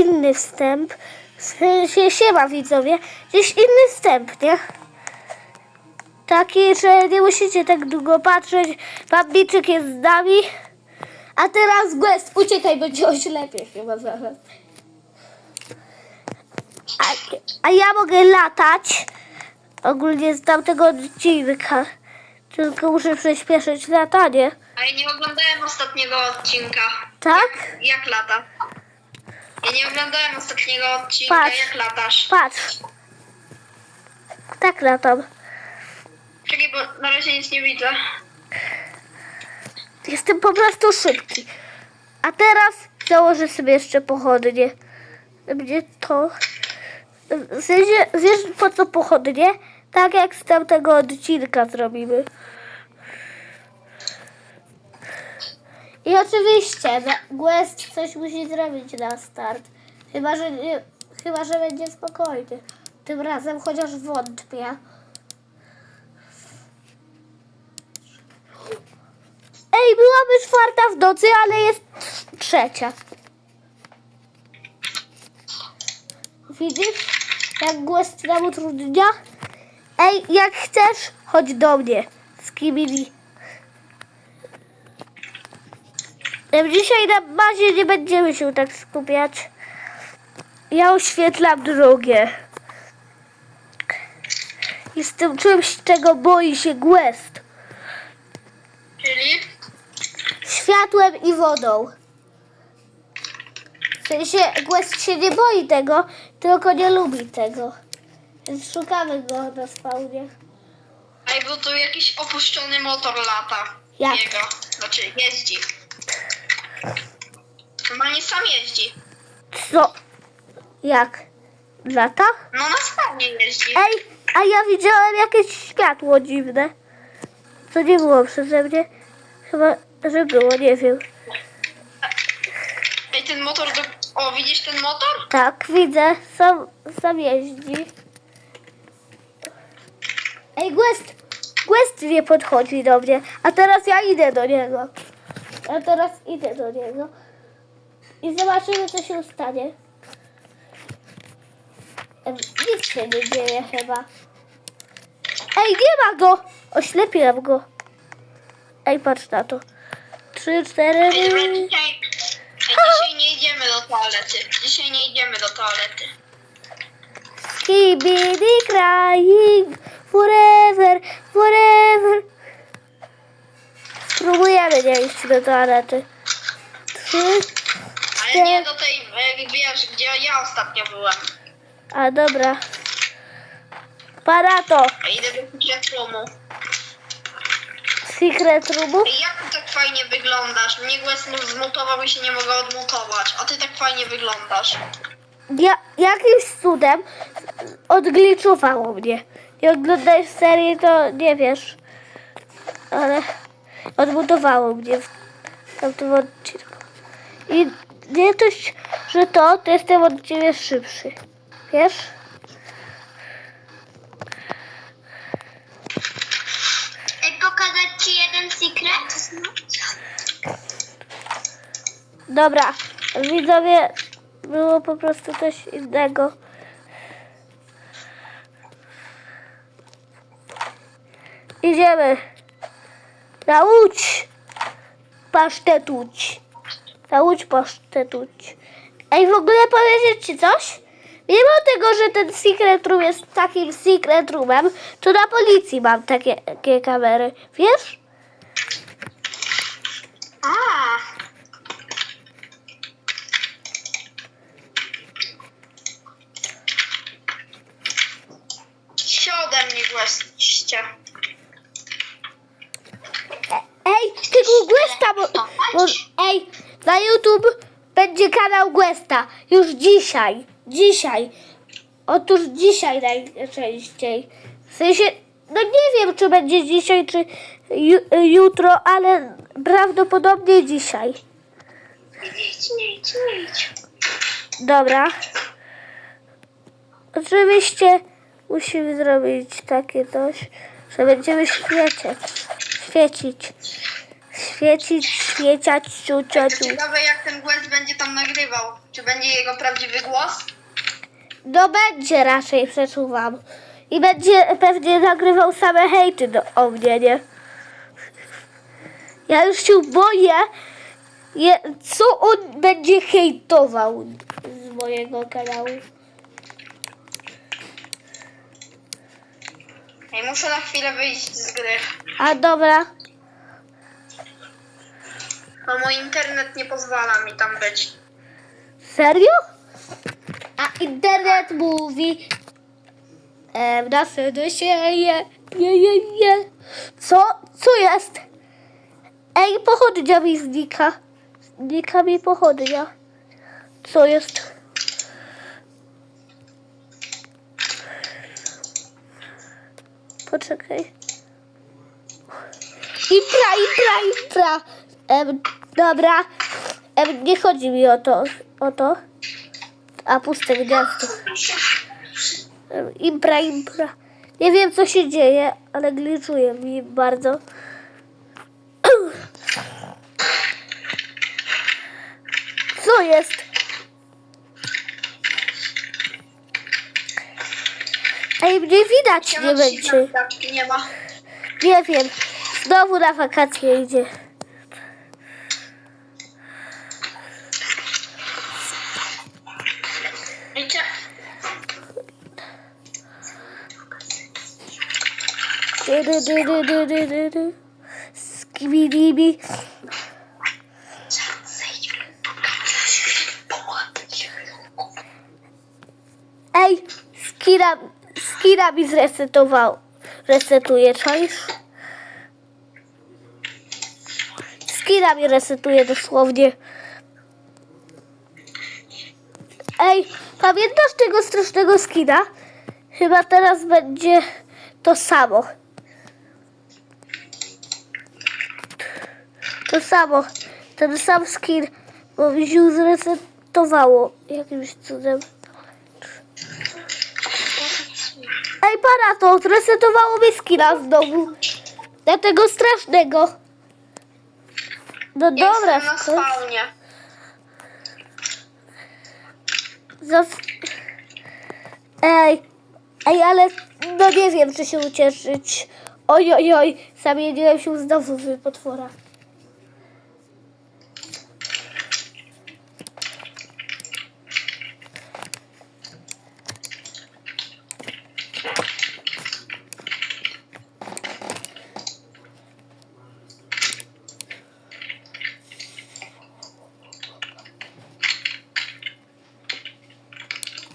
inny wstęp. Sensie siema widzowie, gdzieś inny wstęp, nie? Taki, że nie musicie tak długo patrzeć. Bambiczek jest z nami. A teraz Quest, uciekaj, będzie o lepiej chyba zaraz. A, a ja mogę latać. Ogólnie z tamtego odcinka. Tylko muszę przyspieszyć latanie. A ja nie oglądałem ostatniego odcinka. Tak? Jak lata? Ja nie oglądałem ostatniego odcinka, Patrz. jak latasz. Patrz. Tak latam. Czekaj, bo na razie nic nie widzę. Jestem po prostu szybki. A teraz założę sobie jeszcze pochodnie. Będzie to... Wiesz po co pochodnie? Tak jak z tamtego odcinka zrobimy. I oczywiście Quest coś musi zrobić na start. Chyba, że nie, chyba, że będzie spokojny. Tym razem chociaż wątpię. Ej, byłaby czwarta w nocy, ale jest trzecia. Widzisz, jak głos nam utrudnia? Ej, jak chcesz, chodź do mnie z Kimili. Em, Dzisiaj na bazie nie będziemy się tak skupiać. Ja oświetlam drogę. Jestem czymś, czego boi się Quest. Czyli? światłem i wodą. W sensie Quest się nie boi tego, tylko nie lubi tego. Więc szukamy go na spawnie. Ej, bo tu jakiś opuszczony motor lata. Jak? Jego. Znaczy, jeździ. Normalnie sam jeździ. Co? Jak? Lata? No na spawnie jeździ. Ej, a ja widziałem jakieś światło dziwne. To nie było przeze mnie. Chyba, że było, nie wiem. Ej, ten motor do... O, widzisz ten motor? Tak, widzę. Sam, sam jeździ. Ej, Quest! Quest nie podchodzi do mnie. A teraz ja idę do niego. A teraz idę do niego. I zobaczymy, co się stanie. Nic się nie dzieje chyba. Ej, nie ma go! Oślepiłem go. Ej, patrz na to. Trzy, cztery... Dzisiaj nie idziemy do toalety. Dzisiaj nie idziemy do toalety. Skibidi crying forever, forever. Spróbujemy nie iść do toalety. Trzy. Ale nie do tej, e, wiesz, gdzie ja ostatnio byłem. A dobra. Para to. A idę do secret roomu. Secret roomu. Ej, jak ty tak fajnie wyglądasz? Mnie głos mu zmutował i się nie mogę odmutować. A ty tak fajnie wyglądasz. Ja, jakimś cudem odgliczowało mnie. Nie oglądałeś serii, to nie wiesz. Ale odbudowało mnie w tamtym odcinku. I nie dość, że to, to jestem od ciebie szybszy. Wiesz? Pokazać ci jeden secret? Dobra, widzowie, było po prostu coś innego. Idziemy. Na łódź. Pasztetuć. Na łódź pasztetuć. Ej, w ogóle powiedzieć ci coś? Mimo tego, że ten secret room jest takim secret roomem, to na policji mam takie, takie kamery. Wiesz? A. Siodem mi głoscie. Ej, tego Guesta, bo, bo, ej, na YouTube będzie kanał Guesta. Już dzisiaj, dzisiaj. Otóż dzisiaj najczęściej. W sensie, no nie wiem, czy będzie dzisiaj, czy ju, jutro, ale prawdopodobnie dzisiaj. Nie idź, nie idź, nie idź. Dobra. Oczywiście musimy zrobić takie coś, że będziemy świecić. Świecić. Świecić, świeciać, ciu. Ciekawe jak ten głos będzie tam nagrywał. Czy będzie jego prawdziwy głos? No będzie raczej, przeczuwam. I będzie pewnie nagrywał same hejty do, o mnie, nie? Ja już się boję, je, co on będzie hejtował z mojego kanału. Ej, muszę na chwilę wyjść z gry. A dobra, No mój internet nie pozwala mi tam być. serio? A internet mówi, e, na się je, je, je, je. Co? Co jest? Ej, pochodnia mi znika. Znika mi pochodnia. Co jest? Poczekaj. Impra, impra, impra. Em, dobra. Em, nie chodzi mi o to. O to. A puste gniazdo. Em, impra, impra. Nie wiem co się dzieje, ale gliczuje mi bardzo. Co jest? Ej, mnie widać nie będzie. nie ma. Nie wiem. Znowu na wakacje idzie. Wiecie? Du, du, du, du, du, du, du, du. Skibidibi. Ej, skira, skira mi zresetował. Resetuje, czaisz? Skira mi resetuje dosłownie. Ej, pamiętasz tego strasznego skina? Chyba teraz będzie to samo. To samo. Ten sam skin, bo mi się zresetowało jakimś cudem. Ej, para to, zresetowało mi skina znowu. Dlatego strasznego. No dobra, Jestem na skoro- spawnie. Zas... Ej, ej, ale no nie wiem, czy się ucieszyć. Oj, oj, oj, zamieniłem się znowu w potwora.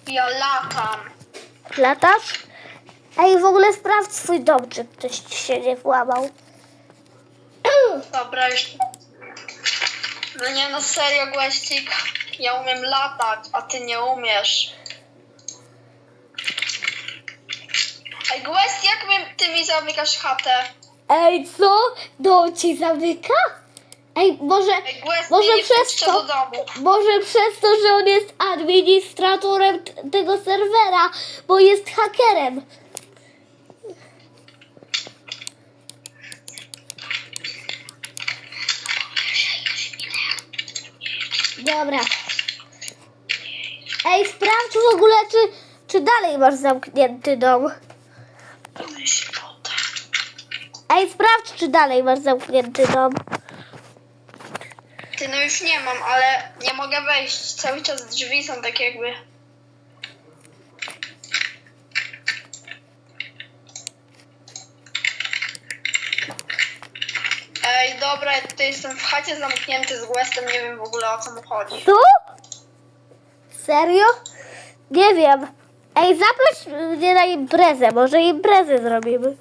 Ja latam. Latasz? Ej, w ogóle sprawdź swój dom, czy ktoś ci się nie włamał. Dobra, już. No nie, no serio, Głeścik. Ja umiem latać, a ty nie umiesz. Ej, Głest, jak mi, ty mi zamykasz chatę? Ej, co? Dom ci zamyka? Ej, może, Ej, może nie przez wpuszcza to, do domu. może przez to, że on jest administratorem t- tego serwera, bo jest hakerem. Dobra. Ej, sprawdź w ogóle, czy, czy dalej masz zamknięty dom. Ej, sprawdź, czy dalej masz zamknięty dom. Ty, no już nie mam, ale nie mogę wejść. Cały czas drzwi są tak jakby... Ej, dobra, ja tutaj jestem w chacie zamknięty z Westem, nie wiem w ogóle o co mu chodzi. Tu? Serio? Nie wiem. Ej, zaproś mnie na imprezę. Może imprezę zrobimy.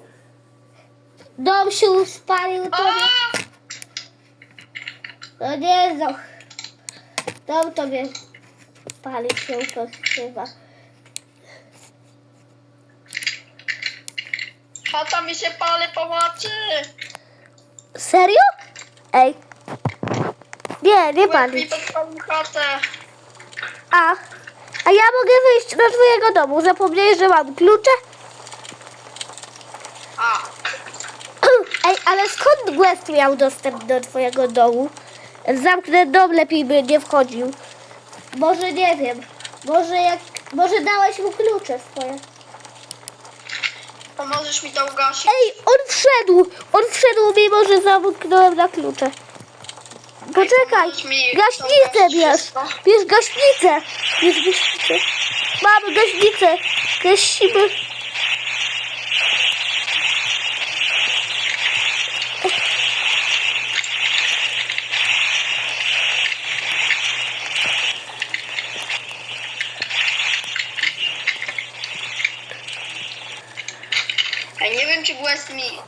Dom się spalił, to! No nie, no. Tobie pali się to chyba. Chata mi się pali, pomocy! Serio? Ej. Nie, nie mi pali. podpalił chatę. A, a ja mogę wyjść do twojego domu. Zapomniałeś, że mam klucze? A, Ej, ale skąd Quest miał dostęp do twojego domu? Zamknę dom, lepiej by nie wchodził. Może nie wiem. Może jak... Może dałeś mu klucze swoje. Pomożesz mi to ugasić? Ej, on wszedł! On wszedł, mimo że zamknąłem na klucze. Poczekaj, pomóż mi gaśnicę ugasić bierz! wszystko. Bierz gaśnicę! Bierz gaśnicę! Mamy gaśnicę! Gasimy! Ej, Quest mi.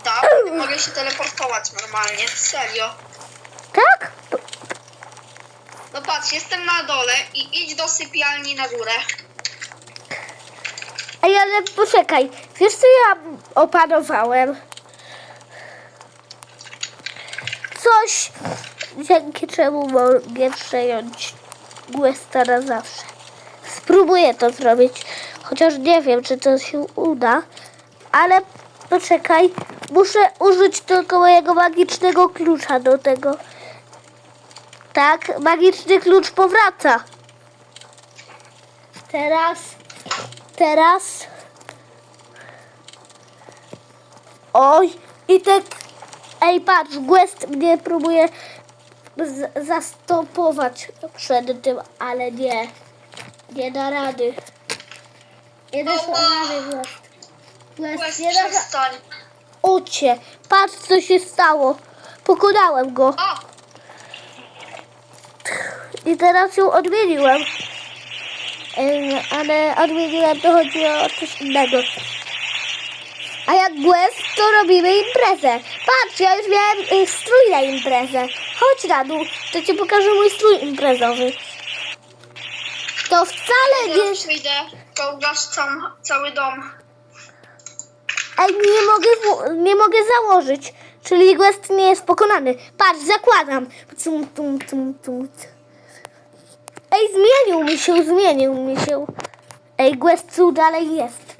Nie mogę się teleportować normalnie. Serio. Tak? No patrz, jestem na dole i idź do sypialni na górę. Ej, ale poczekaj. Wiesz co ja opanowałem? Coś, dzięki czemu mogę przejąć Questa na zawsze. Spróbuję to zrobić, chociaż nie wiem, czy to się uda. Ale poczekaj, muszę użyć tylko mojego magicznego klucza do tego. Tak, magiczny klucz powraca. Teraz, teraz. Oj, i tak. Ej, patrz, Quest mnie próbuje zastopować przed tym, ale nie. Nie da rady. Nie da rady, Quest. Quest, przestań. Ocie, patrz co się stało. Pokonałem go O, i teraz ją odmieniłem. Em, Ale odmieniłem to chodzi o coś innego. A jak Quest, to robimy imprezę. Patrz, ja już miałem y, strój na imprezę. Chodź na dół, to ci pokażę mój strój imprezowy. To wcale nie... teraz idę. Cam, cały dom. Ej, nie mogę, nie mogę założyć. Czyli Quest nie jest pokonany. Patrz, zakładam. Tum, tum, tum, tum. Ej, zmienił mi się, zmienił mi się. Ej, Quest tu dalej jest.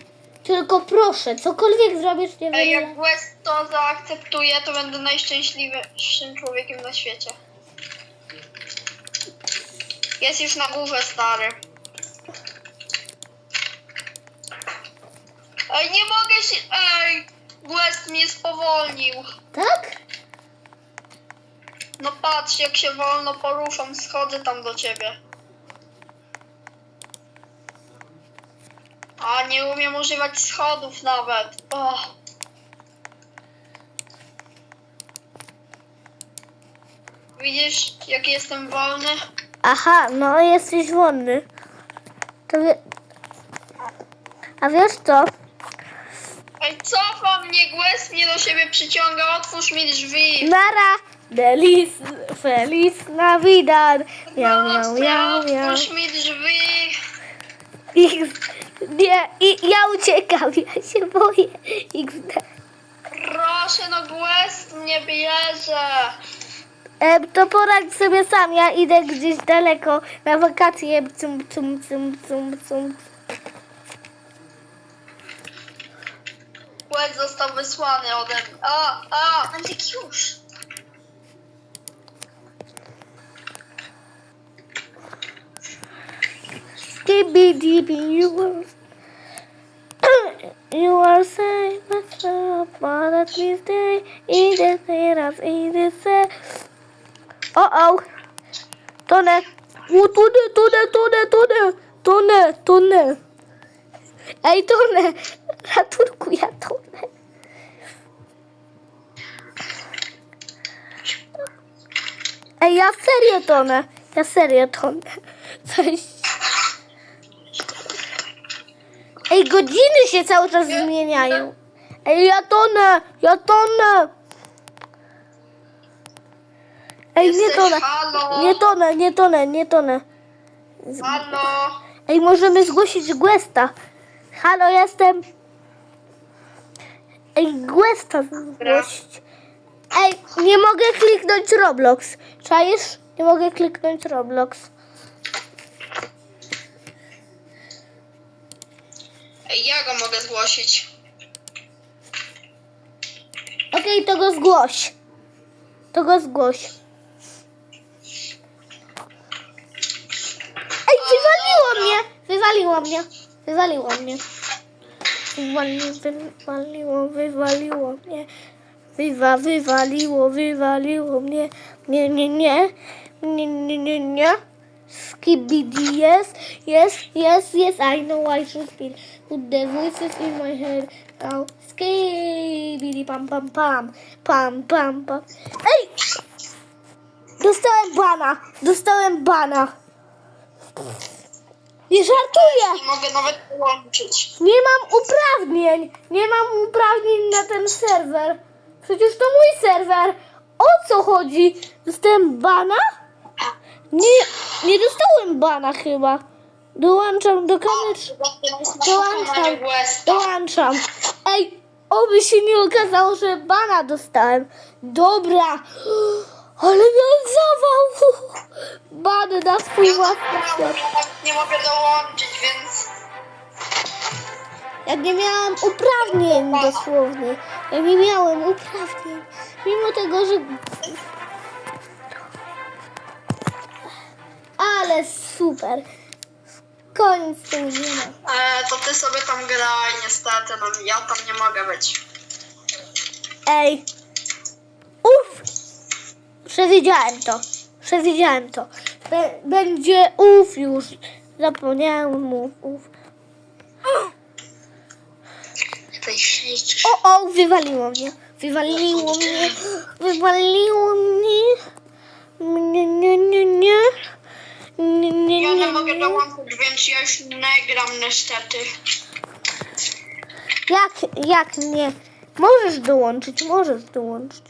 Tylko proszę, cokolwiek zrobisz, nie Ej, wiem. jak Quest to zaakceptuje, to będę najszczęśliwszym człowiekiem na świecie. Jest już na górze, stary. Ej, nie mogę się... Ej, Quest mnie spowolnił. Tak? No patrz, jak się wolno poruszam, schodzę tam do ciebie. A, nie umiem używać schodów nawet. O. Widzisz, jak jestem wolny? Aha, no jesteś wolny. To wie... A wiesz co? Ej, cofa mnie, Quest mnie do siebie przyciąga, otwórz mi drzwi. Nara! Delis, Feliz Navidad. Miau, miau, miau, miau. Otwórz mi drzwi. I, nie, i ja uciekam, ja się boję. XD. Proszę, no Quest mnie bierze. Em, to poradź sobie sam, ja idę gdzieś daleko na wakacje. Cum, cum, cum, cum, cum. Quest został wysłany ode mnie. A, a, antykiusz. Dibby dibby, you will... you are safe, but at least they in the terrace, in the. Uh-oh. Tunel. Oh, tunel, tunel, tunel, tunel, tunel, tunel. Hey, tunel, Ratunku, ja tonę. Ej, ja serio tonę. Ja serio tonę. Coś... Ej, godziny się cały czas zmieniają. Ej, ja tonę, ja tonę. Ej, nie Jesteś tonę, halo? nie tonę, nie tonę, nie tonę. Halo? Ej, możemy zgłosić Guesta. Halo, jestem. Ej, Guesta zgłosić. Ej, nie mogę kliknąć Roblox. Czaisz? Nie mogę kliknąć Roblox. Ej, ja go mogę zgłosić. Okej, Okej, to go zgłoś. To go zgłoś. Ej, wywaliło mnie! Wywaliło mnie. Wywaliło mnie. Wywali, wywaliło, wywaliło mnie. Wywa, wywaliło, wywaliło mnie. Nie, nie, nie. Nie, nie, yes, yes, yes, yes, I know I should speak. Put the voices in my head. Now, skibidi, pam, pam, pam, pam, pam, pam. Ej! Dostałem bana, dostałem bana. Nie żartuję! Nie mogę nawet połączyć. Nie mam uprawnień! Nie mam uprawnień na ten serwer. Przecież to mój serwer. O co chodzi? Dostałem bana? Nie, nie dostałem bana chyba. Dołączam do kamyczki. Dołączam. Dołączam. Ej, oby się nie okazało, że bana dostałem. Dobra. Ale miałem zawał. Bany na swój własny świat. Nie mogę dołączyć, więc Jak nie miałam uprawnień dosłownie. Ja nie miałem uprawnień. Mimo tego, że. Ale super. Koniec nie ma. e, to ty sobie tam graj, niestety, no ja tam nie mogę być. Ej. Przewidziałem to. Przewidziałem to. Będzie uff już. Zapomniałem mu. Sześć. O, o, wywaliło mnie. Wywaliło mnie. Wywaliło mnie. Nie, nie, nie, nie. Nie, nie, Ja nie nie, mogę nie. dołączyć, więc ja już nie gram niestety. Jak, jak nie? Możesz dołączyć, możesz dołączyć.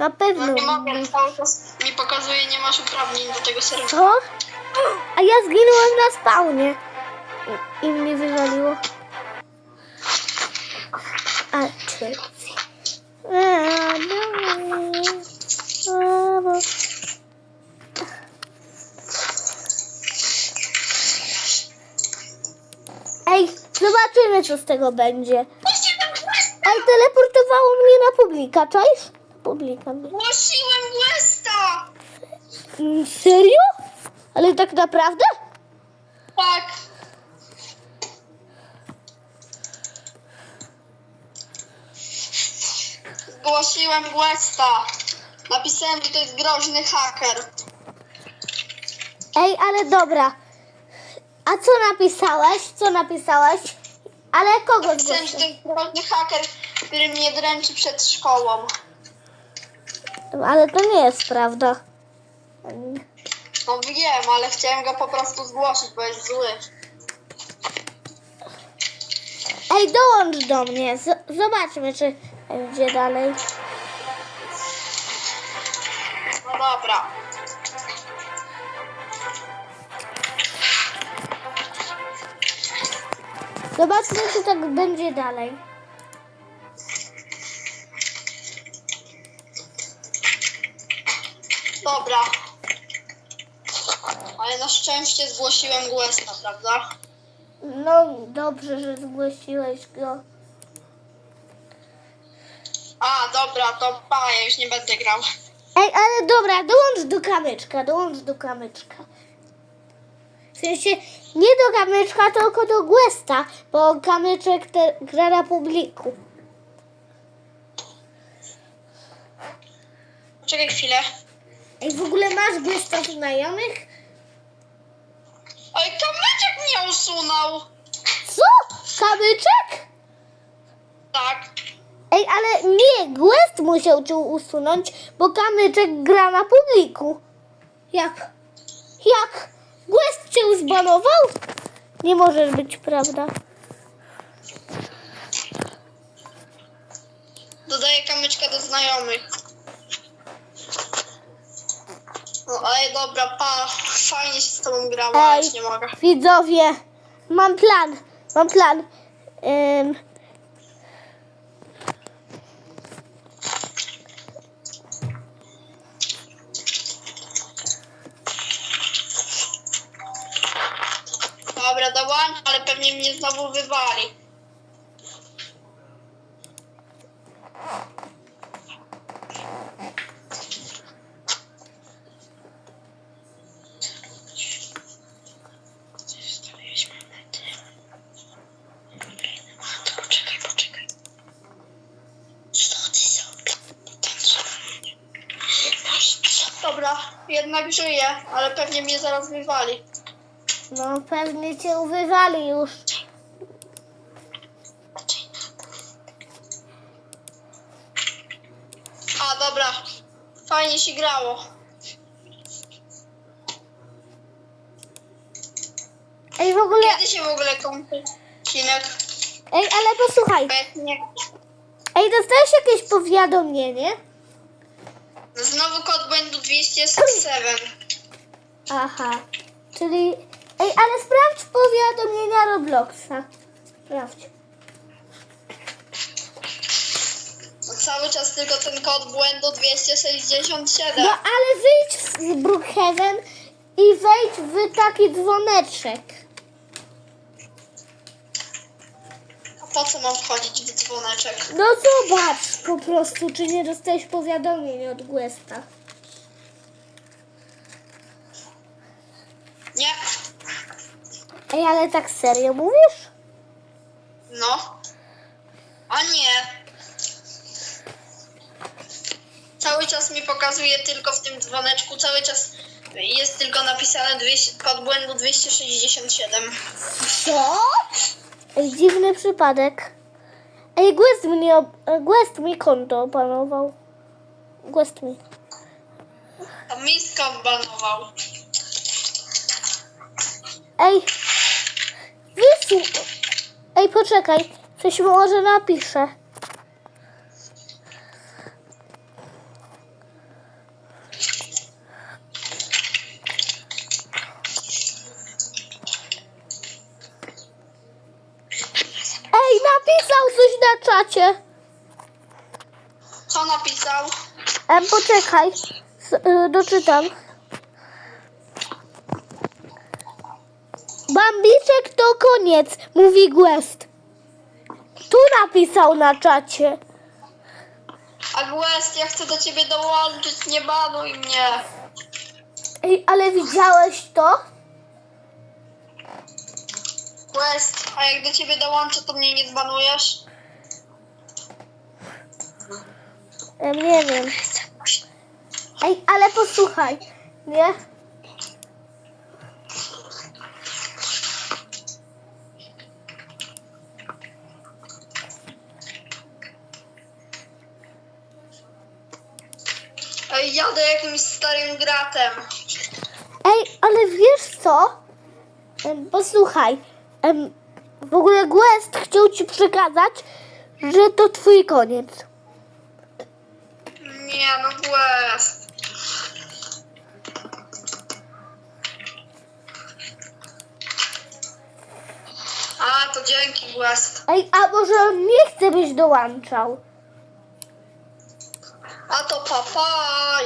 Na No pewno. nie mogę, cały czas mi pokazuje, nie masz uprawnień do tego serwera. Co? A ja zginąłem na spawnie. I, i mnie wywaliło. A czy... No. Ej, zobaczymy co z tego będzie. Ej, teleportowało mnie na publika, czaisz? Publika mnie. Głosiłem Westa! Mm, Serio? Ale tak naprawdę? Tak. Zgłosiłem Westa. Napisałem, że to jest groźny haker. Ej, ale dobra. A co napisałeś? Co napisałeś? Ale kogo Napisałem, że to zgłosiłeś? jest groźny haker, który mnie dręczy przed szkołą. Ale to nie jest prawda. No wiem, ale chciałem go po prostu zgłosić, bo jest zły. Ej, dołącz do mnie. Z- zobaczmy, czy będzie dalej. No dobra. Zobaczmy, czy tak będzie dalej. Dobra. Ale na szczęście zgłosiłem Westa, prawda? No, dobrze, że zgłosiłeś go. A, dobra, to pa, ja już nie będę grał. Ej, ale dobra, dołącz do kamyczka, dołącz do kamyczka. W sensie nie do kamyczka, tylko do Gwesta, bo kamyczek te, gra na publiku. Czekaj chwilę. Ej, w ogóle masz Gwesta znajomych? Oj, kamyczek mnie usunął. Co? Kamyczek? Tak. Ej, ale nie, Gwest musiał cię usunąć, bo kamyczek gra na publiku. Jak? Jak? Gwest cię zbanował? Nie może być prawda. Dodaję kamyczka do znajomych. Ale dobra, pa, fajnie się z tobą grało, Ej, już nie mogę. widzowie, mam plan, mam plan. Ym, Dobra, dołączę, ale pewnie mnie znowu wywali. Jednak żyję, ale pewnie mnie zaraz wywali. No pewnie cię uwywali już. A, dobra. Fajnie się grało. Ej, w ogóle, Kiedy się w ogóle kończy odcinek? ej, ale posłuchaj. Pewnie. Ej, dostałeś jakieś powiadomienie? Kod błędu 207. Aha, czyli... Ej, ale sprawdź powiadomienia Robloxa. Sprawdź. No, cały czas tylko ten kod błędu 267. No ale wyjdź z Brookhaven i wejdź w taki dzwoneczek. A po co mam wchodzić w dzwoneczek? No zobacz po prostu, czy nie dostałeś powiadomień od Questa. Nie. Ej, ale tak serio mówisz? No. A nie. Cały czas mi pokazuje tylko w tym dzwoneczku, cały czas jest tylko napisane 200, kod błędu 267. Co? Ej, dziwny przypadek. Ej, Quest mnie, ob- mi konto opanował. Quest mi. To mi skambanował. Ej, wysłuch. Ej, poczekaj, coś może napiszę. Ej, napisał coś na czacie. Co napisał? Em, poczekaj, S- y, doczytam. Bambiczek to koniec, mówi Quest. Tu napisał na czacie. A West, ja chcę do ciebie dołączyć, nie banuj mnie. Ej, ale widziałeś to? West, a jak do ciebie dołączę, to mnie nie zbanujesz? Em, nie wiem. Ej, ale posłuchaj, nie? Jadę jakimś starym gratem. Ej, ale wiesz co? Em, posłuchaj. Em, w ogóle Quest chciał ci przekazać, że to twój koniec. Nie no, West. A, to dzięki, West. Ej, a może on nie chce, byś dołączał? A to papa,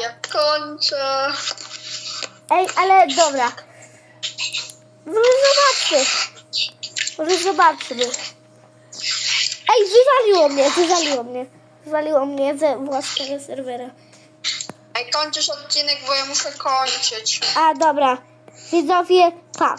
jak kończę. Ej, ale dobra. Może zobaczmy. Może zobaczmy. Ej, wywaliło mnie, wywaliło mnie. Wywaliło mnie ze własnego serwera. Ej, kończysz odcinek, bo ja muszę kończyć. A, dobra. Widzowie, pa.